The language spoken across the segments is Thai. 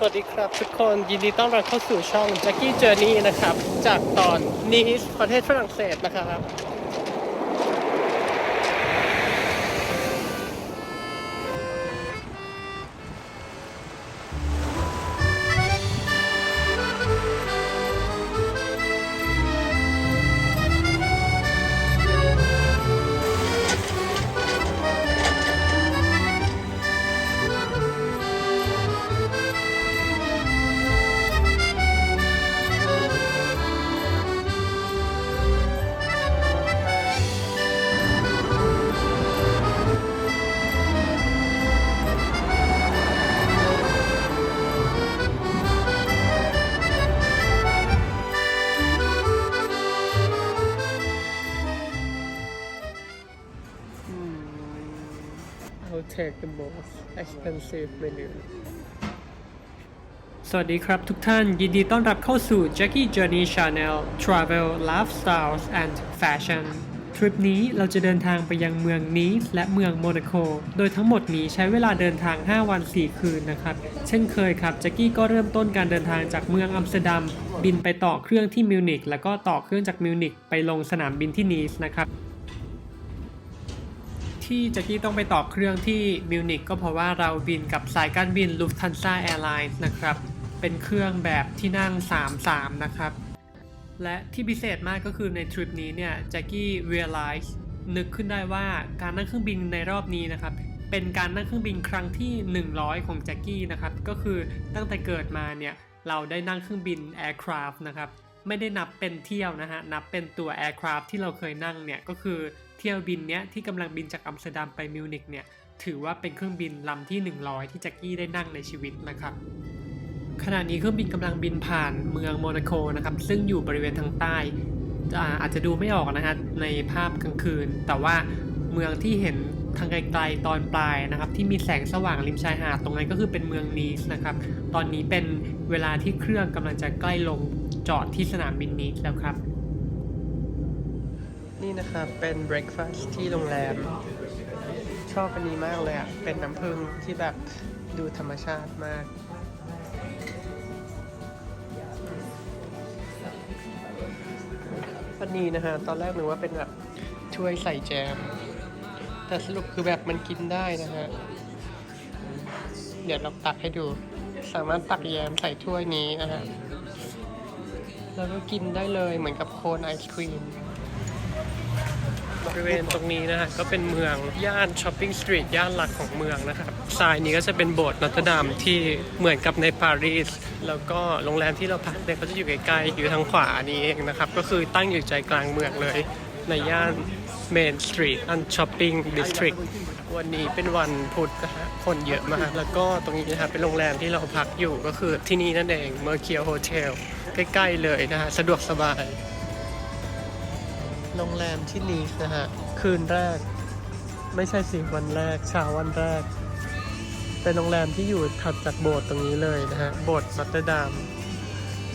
สวัสดีครับทุกคนยินดีต้อนรับเข้าสู่ช่อง Jackie Journey นะครับ จากตอนนีสประเทศฝรั่งเศสนะครับ Take the most expensive menu สวัสดีครับทุกท่าน ยินดีต้อนรับเข้าสู่ Jackie Journey Channel Travel Lifestyles and Fashion ทริปนี้เราจะเดินทางไปยังเมืองนีสและเมืองโมนาโกโดยทั้งหมดนี้ใช้เวลาเดินทาง 5 วัน 4 คืนนะครับ เช่นเคยครับแจ็กกี้ก็เริ่มต้นการเดินทางจากเมืองอัมสเตอร์ดัม บินไปต่อเครื่องที่มิวนิกแล้วก็ต่อเครื่องจากมิวนิกไปลงสนามบินที่นีสนะครับ ที่แจ็กกี้ต้องไปต่อเครื่องที่มิวนิกก็เพราะว่าเราบินกับสายการบิน Lufthansa Airlines นะครับ เป็นเครื่องแบบที่นั่ง 3-3 นะครับ และที่พิเศษมากก็คือในทริปนี้เนี่ยแจ็กกี้ realize นึกขึ้นได้ว่าการนั่งเครื่องบินในรอบนี้นะครับ เป็นการนั่งเครื่องบินครั้งที่ 100 ของแจ็กกี้นะครับ ก็คือตั้งแต่เกิดมาเนี่ยเราได้นั่งเครื่องบิน aircraft นะครับ ไม่ได้นับเป็นเที่ยวนะฮะ นับเป็นตัว aircraft ที่เราเคยนั่งเนี่ยก็คือ เที่ยวบินเนี้ยที่กำลังบินจากอัมสเตอร์ดัมไปมิวนิกเนี่ยถือว่าเป็นเครื่องบินลำที่ 100 ที่แจ็กกี้ได้นั่งในชีวิตนะครับขณะนี้เครื่องบินกำลังบินผ่านเมืองโมนาโกนะครับ ซึ่งอยู่บริเวณทางใต้อ่าอาจจะดูไม่ออกนะฮะในภาพกลางคืน แต่ว่าเมืองที่เห็นทางไกลๆตอนปลายนะครับ ที่มีแสงสว่างริมชายหาดตรงนั้นก็คือเป็นเมืองนีสนะครับ ตอนนี้เป็นเวลาที่เครื่องกำลังจะใกล้ลงจอดที่สนามบินนีสแล้วครับ นะครับ เป็นเบรคฟาสต์ที่โรงแรม ชอบอันนี้มากเลยอะเป็นน้ำผึ้งที่แบบดูธรรมชาติมากอันนี้นะฮะ ตอนแรกนึกว่าเป็นแบบถ้วยใส่แจม แต่สรุปคือแบบมันกินได้นะฮะ เดี๋ยวเราตักให้ดู สามารถตักแยมใส่ถ้วยนี้นะฮะ แล้วก็กินได้เลยเหมือนกับโคนไอศครีม ริเวณตรงนี้นะฮะก็เป็นเมืองย่านช้อปปิ้งสตรีทย่านหลักของเมืองนะครับซ้ายนี้ก็จะเป็นโบสถ์นอตเตอร์ดามที่เหมือนกับในปารีสแล้วก็โรงแรมที่เราพักเนี่ยก็จะอยู่ใกล้ๆอยู่ทางขวานี้เองนะครับ ก็คือตั้งอยู่ใจกลางเมืองเลย ในย่านเมนสตรีทอันช้อปปิ้งดิสทริกวันนี้เป็นวันพุธนะฮะคนเยอะมาก แล้วก็ตรงนี้นะครับเป็นโรงแรมที่เราพักอยู่ก็คือที่นี่นั่นเองเมอร์เคียวโฮเทลใกล้ๆเลยนะฮะสะดวกสบาย โรงแรมที่นีสนะฮะ คืนแรก ไม่ใช่สิวันแรกเช้าวันแรก เป็นโรงแรมที่อยู่ถัดจากโบสถ์ตรงนี้เลยนะฮะ โบสถ์นอตเตอร์ดาม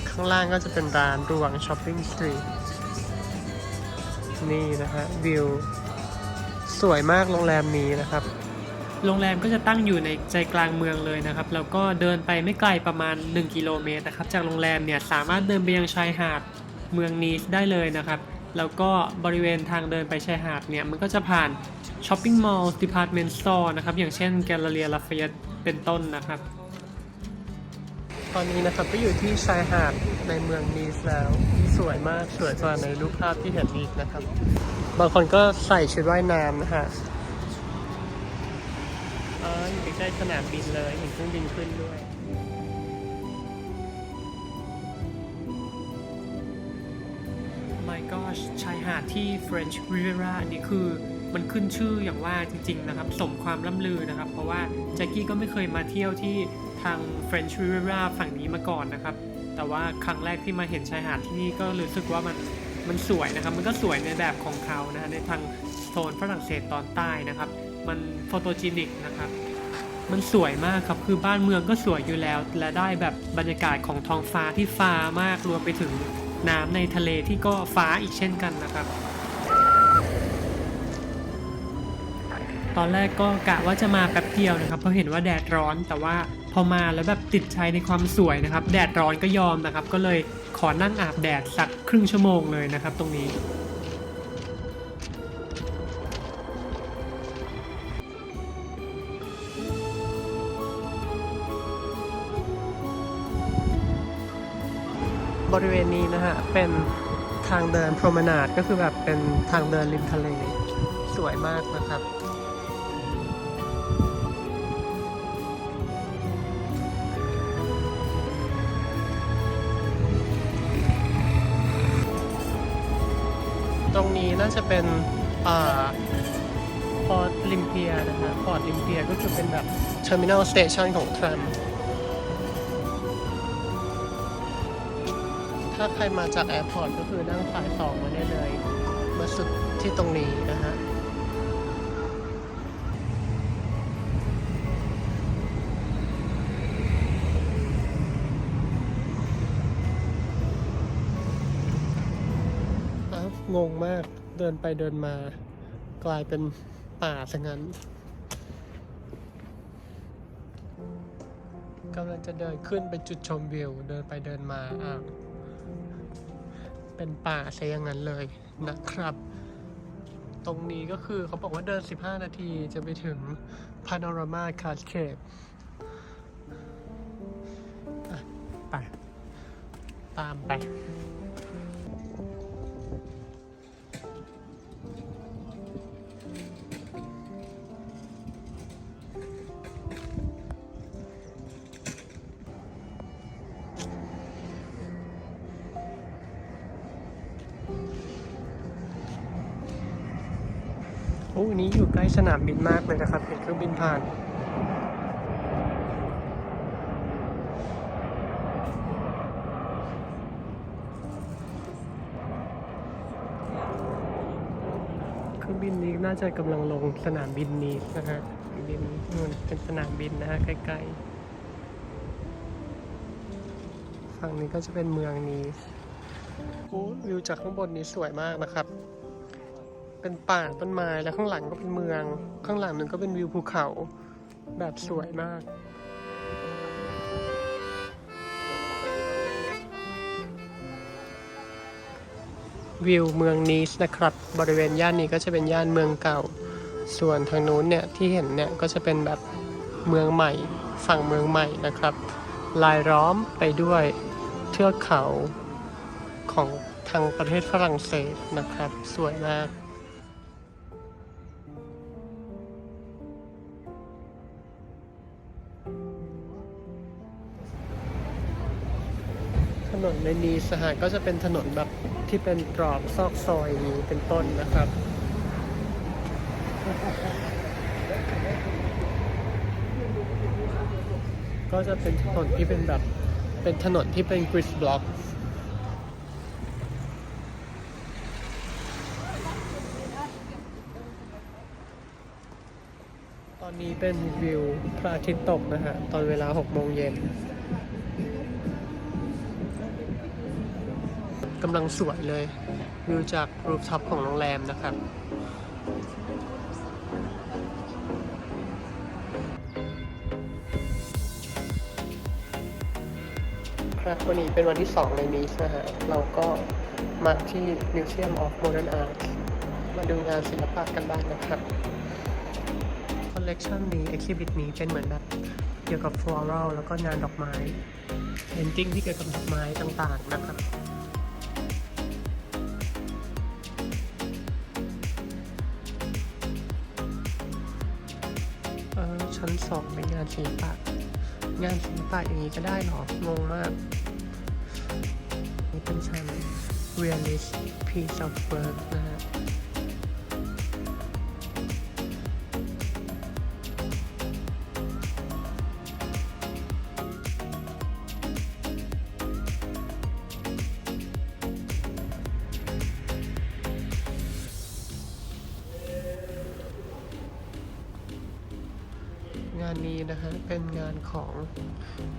ข้างล่างก็จะเป็นร้านรวงช้อปปิ้งสตรีทนี่นะฮะวิว สวยมากโรงแรมนี้นะครับโรงแรมก็จะตั้งอยู่ในใจกลางเมืองเลยนะครับ แล้วก็เดินไปไม่ไกลประมาณ 1 กิโลเมตรนะครับ จากโรงแรมเนี่ยสามารถเดินไปยังชายหาดเมืองนีสได้เลยนะครับ แล้วก็บริเวณทางเดินไปชายหาดเนี่ย มันก็จะผ่านช้อปปิ้งมอลล์ดิพาร์ตเมนต์สโตร์นะครับ อย่างเช่นแกลเลอรี่ลาฟายตเป็นต้นนะครับ ตอนนี้นะครับก็อยู่ที่ชายหาดในเมืองนีสแล้ว สวยมากสวยกว่าในรูปภาพที่เห็นอีกนะครับ บางคนก็ใส่ชุดว่ายน้ำนะฮะอ๋ออยู่ใกล้ๆสนามบินเลยเห็นเครื่องบินขึ้นด้วย My gosh ชายหาดที่ French Riviera นี่คือมันขึ้นชื่ออย่างว่าจริงๆนะครับ สมความล่ำลือนะครับ เพราะว่าแจ็คกี้ก็ไม่เคยมาเที่ยวที่ทาง French Riviera ฝั่งนี้มาก่อนนะครับ แต่ว่าครั้งแรกที่มาเห็นชายหาดที่นี่ก็รู้สึกว่ามันมันสวยนะครับ มันก็สวยในแบบของเขานะฮะในทางโซนฝรั่งเศสตอนใต้นะครับ มันโฟโตจินิกนะครับ มันสวยมากครับ คือบ้านเมืองก็สวยอยู่แล้ว และได้แบบบรรยากาศของท้องฟ้าที่ฟ้ามากรวมไปถึง น้ำในทะเลที่ก็ฟ้าอีกเช่นกันนะครับ ตอนแรกก็กะว่าจะมาแป๊บเดียวนะครับ เพราะเห็นว่าแดดร้อนแต่ว่าพอมาแล้วแบบติดใจในความสวยนะครับ แดดร้อนก็ยอมนะครับ ก็เลยขอนั่งอาบแดดสักครึ่งชั่วโมงเลยนะครับ ตรงนี้ บริเวณนี้นะฮะ เป็นทางเดินพรมนาดก็คือแบบเป็นทางเดินริมทะเล สวยมากนะครับตรงนี้น่าจะเป็นพอร์ตลิมเพียนะฮะพอร์ตลิมเพียก็คือเป็นแบบ Terminal Station ของทรัม ถ้าใครมาจากแอร์พอร์ตก็คือนั่งสายสองมาได้เลย มาสุดที่ตรงนี้นะฮะอ้าวงงมากเดินไปเดินมากลายเป็นป่าซะงั้นกำลังจะเดินขึ้นไปจุดชมวิว เดินไปเดินมาอ้าว เป็นป่าซะอย่างนั้นเลยนะครับ ตรงนี้ก็คือเขาบอกว่าเดิน 15 นาทีจะไปถึงพาโนรามาคาสเคปไป ตามไป ล้สนามบินมากเลยนะครับ เห็นเครื่องบินผ่าน เครื่องบินนี้น่าจะกำลังลงสนามบินนี้นะฮะบินนู่นเป็นสนามบินนะฮะใกล้ๆ ฝั่งนี้ก็จะเป็นเมืองนี้โอ้วิวจากข้างบนนี้สวยมากนะครับ เป็นป่าต้นไม้แล้วข้างหลังก็เป็นเมือง ข้างหลังหนึ่งก็เป็นวิวภูเขาแบบสวยมากวิวเมืองนีสนะครับ บริเวณย่านนี้ก็จะเป็นย่านเมืองเก่า ส่วนทางนู้นเนี่ยที่เห็นเนี่ยก็จะเป็นแบบเมืองใหม่ ฝั่งเมืองใหม่นะครับ ลายล้อมไปด้วยเทือกเขาของทางประเทศฝรั่งเศสนะครับ สวยมาก ในนีสหาก็จะเป็นถนนแบบที่เป็นตรอกซอกซอยนี้เป็นต้นนะครับ ก็จะเป็นถนนที่เป็นแบบเป็นถนนที่เป็นกริสบล็อกตอนนี้เป็นวิวพระอาทิตย์ตกนะฮะ ตอนเวลา6โมงเย็น กำลังสวยเลยวิวจากรูฟท็อปของโรงแรมนะครับ ครับวันนี้เป็นวันที่ 2 ในนีสนะฮะเราก็มาที่ Museum of Modern Art มาดูงานศิลปะกันบ้างนะครับคอลเลกชันนี้ exhibit นี้เป็นเหมือนแบบเกี่ยวกับ floral แล้วก็งานดอกไม้ painting ที่เกี่ยวกับดอกไม้ต่างๆนะครับ สองเป็นงานศิลปะ งานศิลปะอย่างนี้ก็ได้เหรองงมากนี่เป็นชั้น realist piece of work นะานนี้นะฮะเป็นงานของ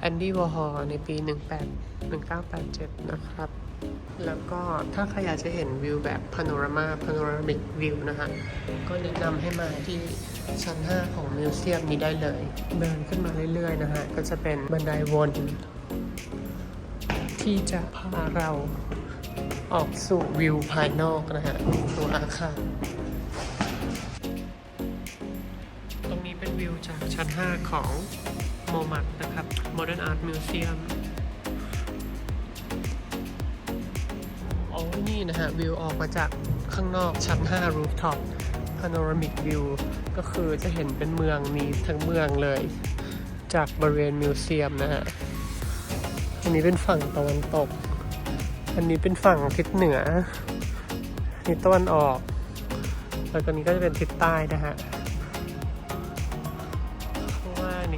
แอนดี้วอร์ฮอลในปี 18 1987 นะครับ แล้วก็ถ้าใครอยากจะเห็นวิวแบบพาโนรามาพาโนรามิกวิวนะฮะ ก็แนะนำให้มาที่ชั้น 5 ของมิวเซียมนี้ได้เลย เดินขึ้นมาเรื่อยๆนะฮะ ก็จะเป็นบันไดวน ที่จะพาเราออกสู่วิวภายนอกนะฮะตัวอาคาร วิวจากชั้น 5 ของโมมัดนะครับ Modern Art Museum อ๋อนี่นะฮะ วิวออกมาจากข้างนอกชั้น 5 rooftop panoramic view ก็คือจะเห็นเป็นเมืองนี้ทั้งเมืองเลย จากบริเวณมิวเซียมนะฮะอันนี้เป็นฝั่งตะวันตก อันนี้เป็นฝั่งทิศเหนือนี่ตะวันออก แล้วตอนนี้ก็จะเป็นทิศใต้นะฮะ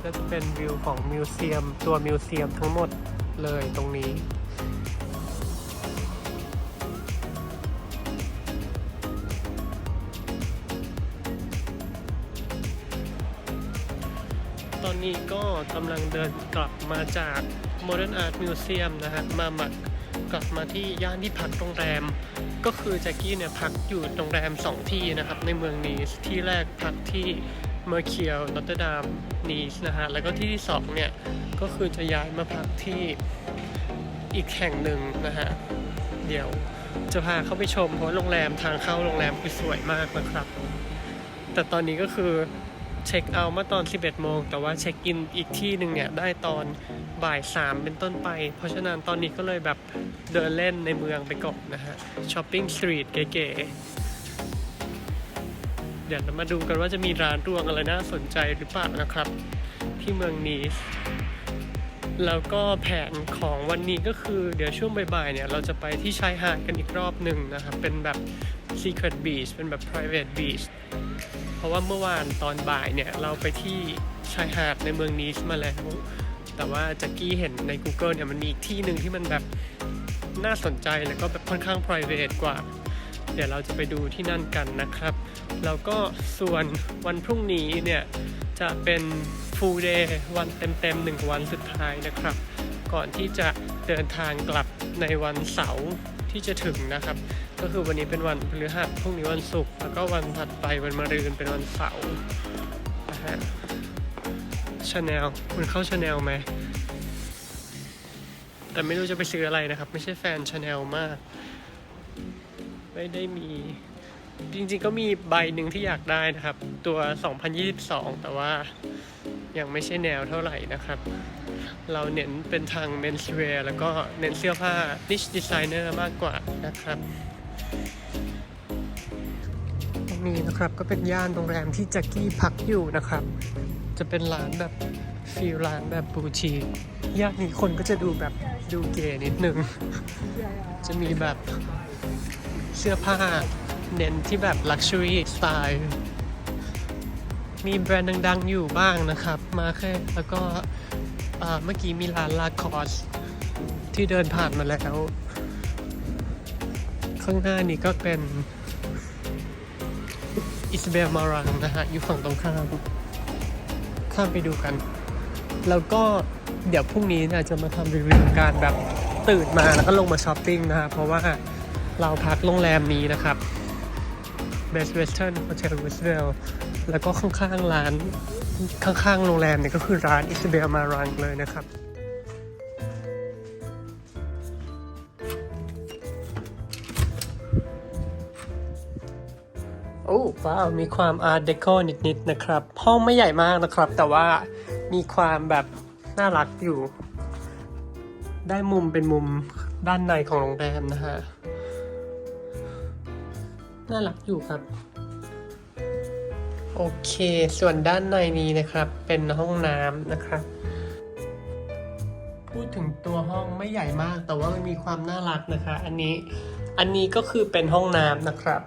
ก็จะเป็นวิวของมิวเซียม ตัวมิวเซียมทั้งหมดเลยตรงนี้ ตอนนี้ก็กำลังเดินกลับมาจาก Modern Art Museum นะฮะ มาหมักกลับมาที่ย่านที่พักโรงแรม ก็คือแจ็กกี้เนี่ยพักอยู่โรงแรม 2 ที่นะครับ ในเมืองนีสที่แรกพักที่ เมอร์เคียลนอตเตอร์ดามนีสนะฮะ แล้วก็ที่ที่2เนี่ย ก็คือจะย้ายมาพักที่อีกแห่งหนึ่งนะฮะ เดี๋ยวจะพาเข้าไปชมเพราะโรงแรมทางเข้าโรงแรมคือสวยมากนะครับ แต่ตอนนี้ก็คือเช็คเอาท์มื่อตอน 11 โมง แต่ว่าเช็คอินอีกที่หนึ่งเนี่ย ได้ตอนบ่าย 3 เป็นต้นไป เพราะฉะนั้นตอนนี้ก็เลยแบบเดินเล่นในเมืองไปก่อนนะฮะช้อปปิ้งสตรีทเก๋ๆ เดี๋ยวเรามาดูกันว่าจะมีร้านรวงอะไรน่าสนใจหรือเปล่านะครับ ที่เมืองนีสแล้วก็แผนของวันนี้ก็คือเดี๋ยวช่วงบ่ายๆเนี่ยเราจะไปที่ชายหาดกันอีกรอบหนึ่งนะครับ เป็นแบบ Secret Beach เป็นแบบ private beach เพราะว่าเมื่อวานตอนบ่ายเนี่ยเราไปที่ชายหาดในเมืองนีสมาแล้ว แต่ว่าแจ็กกี้เห็นใน Google เนี่ยมันมีอีกที่หนึ่งที่มันแบบน่าสนใจแล้วก็แบบค่อนข้าง private กว่า เดี๋ยวเราจะไปดูที่นั่นกันนะครับ แล้วก็ส่วนวันพรุ่งนี้เนี่ย จะเป็น full day วันเต็มๆหนึ่งวันสุดท้ายนะครับ ก่อนที่จะเดินทางกลับในวันเสาร์ที่จะถึงนะครับ ก็คือวันนี้เป็นวันพฤหัสพรุ่งนี้วันศุกร์แล้วก็วันถัดไปวันมะรืนเป็นวันเสาร์นะฮะชาแนลคุณเข้าชาแนลไหมแต่ไม่รู้จะไปซื้ออะไรนะครับ ไม่ใช่แฟนชาแนลมาก ไม่ได้มี จริงๆก็มีใบหนึ่งที่อยากได้นะครับ ตัว 2022 แต่ว่ายังไม่ใช่แนวเท่าไหร่นะครับ เราเน้นเป็นทาง menswear แล้วก็เน้นเสื้อผ้า niche designer มากกว่านะครับตรงนี้นะครับก็เป็นย่านโรงแรมที่แจ็กกี้พักอยู่นะครับ จะเป็นร้านแบบฟีลร้านแบบบูชีย่านนี้คนก็จะดูแบบดูเก๋นิดนึง จะมีแบบ เสื้อผ้า เน้นที่แบบ luxury style มีแบรนด์ดังๆ อยู่บ้างนะครับ มาแค่แล้วก็เมื่อกี้มีร้านลาคอสที่เดินผ่านมาแล้ว ข้างหน้านี้ก็เป็นอิสเบลมารังนะฮะ อยู่ฝั่งตรงข้าม ข้ามไปดูกัน แล้วก็เดี๋ยวพรุ่งนี้นี่ยจะมาทำรีวิวการแบบตื่นมาแล้วก็ลงมาช้อปปิ้งนะฮะ เพราะว่า เราพักโรงแรมนี้นะครับ Best Western Hotel r o s e v e l t แล้วก็ข้างๆร้านข้างๆโรงแรมเนี่ยก็คือร้านอิสเบลมารังเลยนะครับโอ้ว้าวมีความอาร์ตเดโคนิดๆนะครับ ห้องไม่ใหญ่มากนะครับ แต่ว่ามีความแบบน่ารักอยู่ ได้มุมเป็นมุมด้านในของโรงแรมนะฮะ น่ารักอยู่ครับ โอเค ส่วนด้านในนี้นะครับ เป็นห้องน้ำนะครับ พูดถึงตัวห้องไม่ใหญ่มาก แต่ว่ามันมีความน่ารักนะคะ อันนี้อันนี้ก็คือเป็นห้องน้ำนะครับ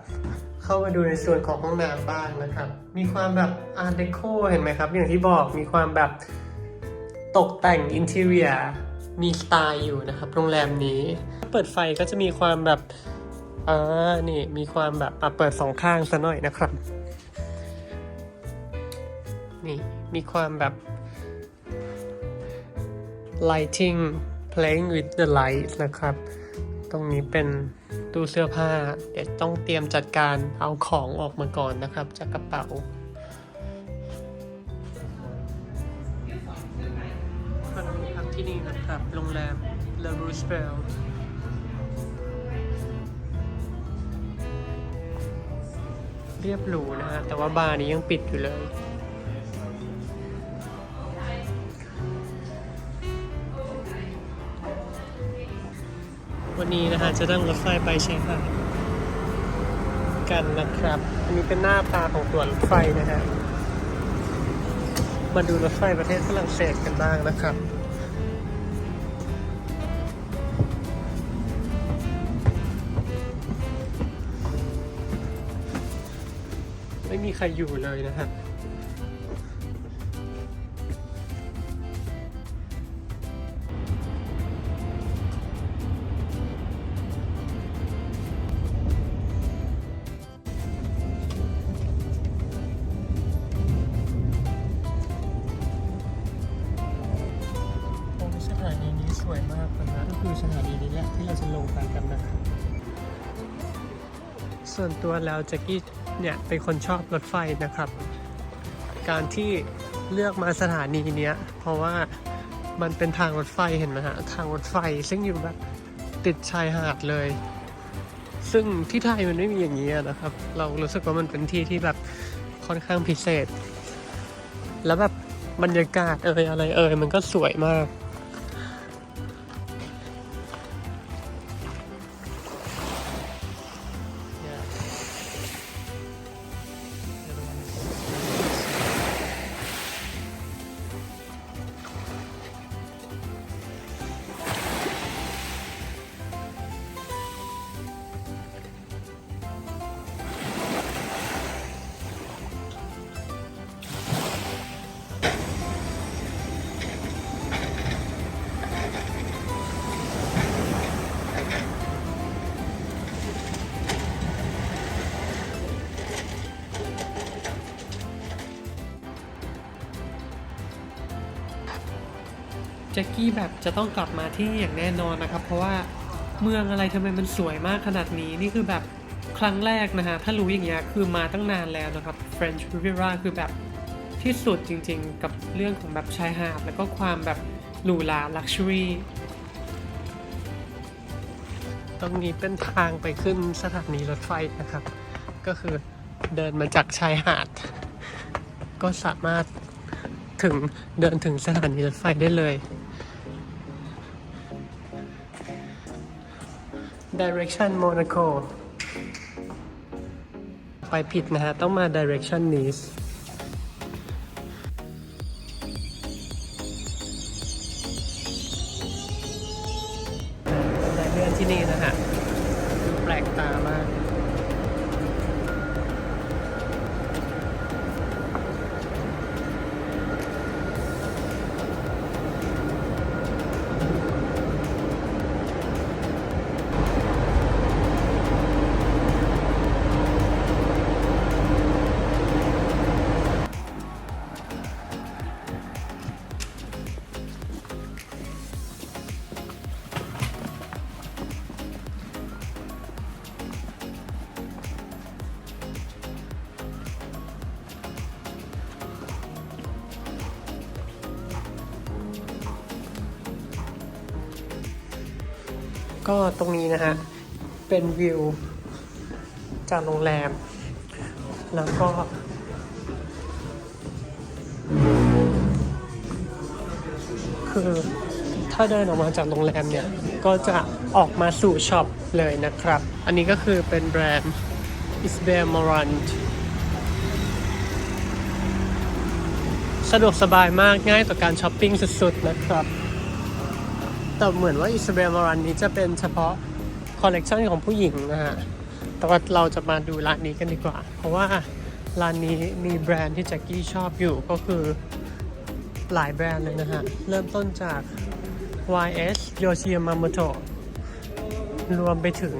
เข้ามาดูในส่วนของห้องน้ำบ้างนะครับ มีความแบบอาร์ d เดโคเห็นไหมครับ อย่างที่บอกมีความแบบตกแต่งอินเท i รียมีสไตล์อยู่นะครับ โรงแรมนี้ เปิดไฟก็จะมีความแบบ อ่านี่มีความแบบเปิดสองข้างซะหน่อยนะครับ นี่มีความแบบ lighting playing with the light นะครับ ตรงนี้เป็นตู้เสื้อผ้า เดี๋ยวต้องเตรียมจัดการเอาของออกมาก่อนนะครับ จากกระเป๋า คนพักที่นี่นะครับ โรงแรม La Roosevelt รียบหรูนะฮะ แต่ว่าบาร์นี้ยังปิดอยู่เลย วันนี้นะฮะ จะนั่งรถไฟไปเชายหาดกันนะครับ อันนี้เป็นหน้าตาของตัวรถไฟนะฮะ มาดูรถไฟประเทศฝรั่งเศสกันบ้างนะครับ ใครอยู่เลยนะฮะโอ้สถานีนี้สวยมากเลยนะก็คือสถานีนี้แหละที่เราจะลงไปกันนะครับส่วนตัวแล้วแจ็กกี้ เนี่ยเป็นคนชอบรถไฟนะครับ การที่เลือกมาสถานีเนี้ยเพราะว่ามันเป็นทางรถไฟเห็นไหมฮะทางรถไฟซึ่งอยู่แบบติดชายหาดเลย ซึ่งที่ไทยมันไม่มีอย่างนี้นะครับ เรารู้สึกว่ามันเป็นที่ที่แบบค่อนข้างพิเศษ แล้วแบบบรรยากาศเอ่ยอะไรเอ่ยมันก็สวยมาก จ็คกี้แบบจะต้องกลับมาที่นี่อย่างแน่นอนนะครับ เพราะว่าเมืองอะไรทำไมมันสวยมากขนาดนี้นี่คือแบบครั้งแรกนะฮะ ถ้ารู้อย่างเงี้ยคือมาตั้งนานแล้วนะครับ French Riviera คือแบบที่สุดจริงๆ กับเรื่องของแบบชายหาด แล้วก็ความแบบหรูหรา luxury ตรงนี้เป็นทางไปขึ้นสถานีรถไฟนะครับ ก็คือเดินมาจากชายหาด ก็สามารถถึงเดินถึงสถานีรถไฟได้เลย direction Monaco ไปผิดนะฮะ ต้องมา direction Nice ก็ตรงนี้นะฮะ เป็นวิว จากโรงแรม แล้วก็ คือถ้าเดินออกมาจากโรงแรมเนี่ย ก็จะออกมาสู่ช็อปเลยนะครับ อันนี้ก็คือเป็นแบรนด์ i s b e r m o r a n t สะดวกสบายมากง่ายต่อการช้อปปิ้งสุดๆนะครับ แต่เหมือนว่าอิสเบลมารันนี้จะเป็นเฉพาะคอลเลกชันของผู้หญิงนะฮะ แต่ว่าเราจะมาดูร้านนี้กันดีกว่า เพราะว่าร้านนี้มีแบรนด์ที่แจ็คกี้ชอบอยู่ก็คือหลายแบรนด์เลยนะฮะ เริ่มต้นจาก YS Yoshiyamamoto รวมไปถึง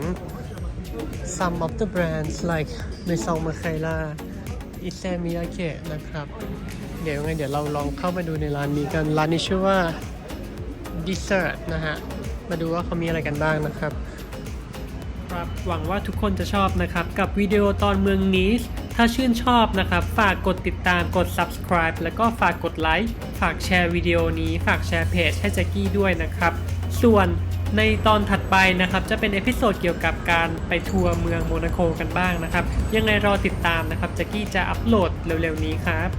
some of the brands like Maison Margiela Issey Miyake นะครับ เดี๋ยวยังไงเดี๋ยวเราลองเข้ามาดูในร้านนี้กัน ร้านนี้ชื่อว่า dessert นะฮะ มาดูว่าเขามีอะไรกันบ้างนะครับ ครับหวังว่าทุกคนจะชอบนะครับ กับวิดีโอตอนเมืองนีสถ้าชื่นชอบนะครับ ฝากกดติดตามกด subscribe แล้วก็ฝากกดไลค์ฝากแชร์วิดีโอนี้ ฝากแชร์เพจให้แจ็กกี้ด้วยนะครับ ส่วนในตอนถัดไปนะครับ จะเป็นเอพิโซดเกี่ยวกับการไปทัวร์เมืองโมนาโคกันบ้างนะครับ ยังไงรอติดตามนะครับแจ็กกี้จะอัปโหลดเร็วๆนี้ครับ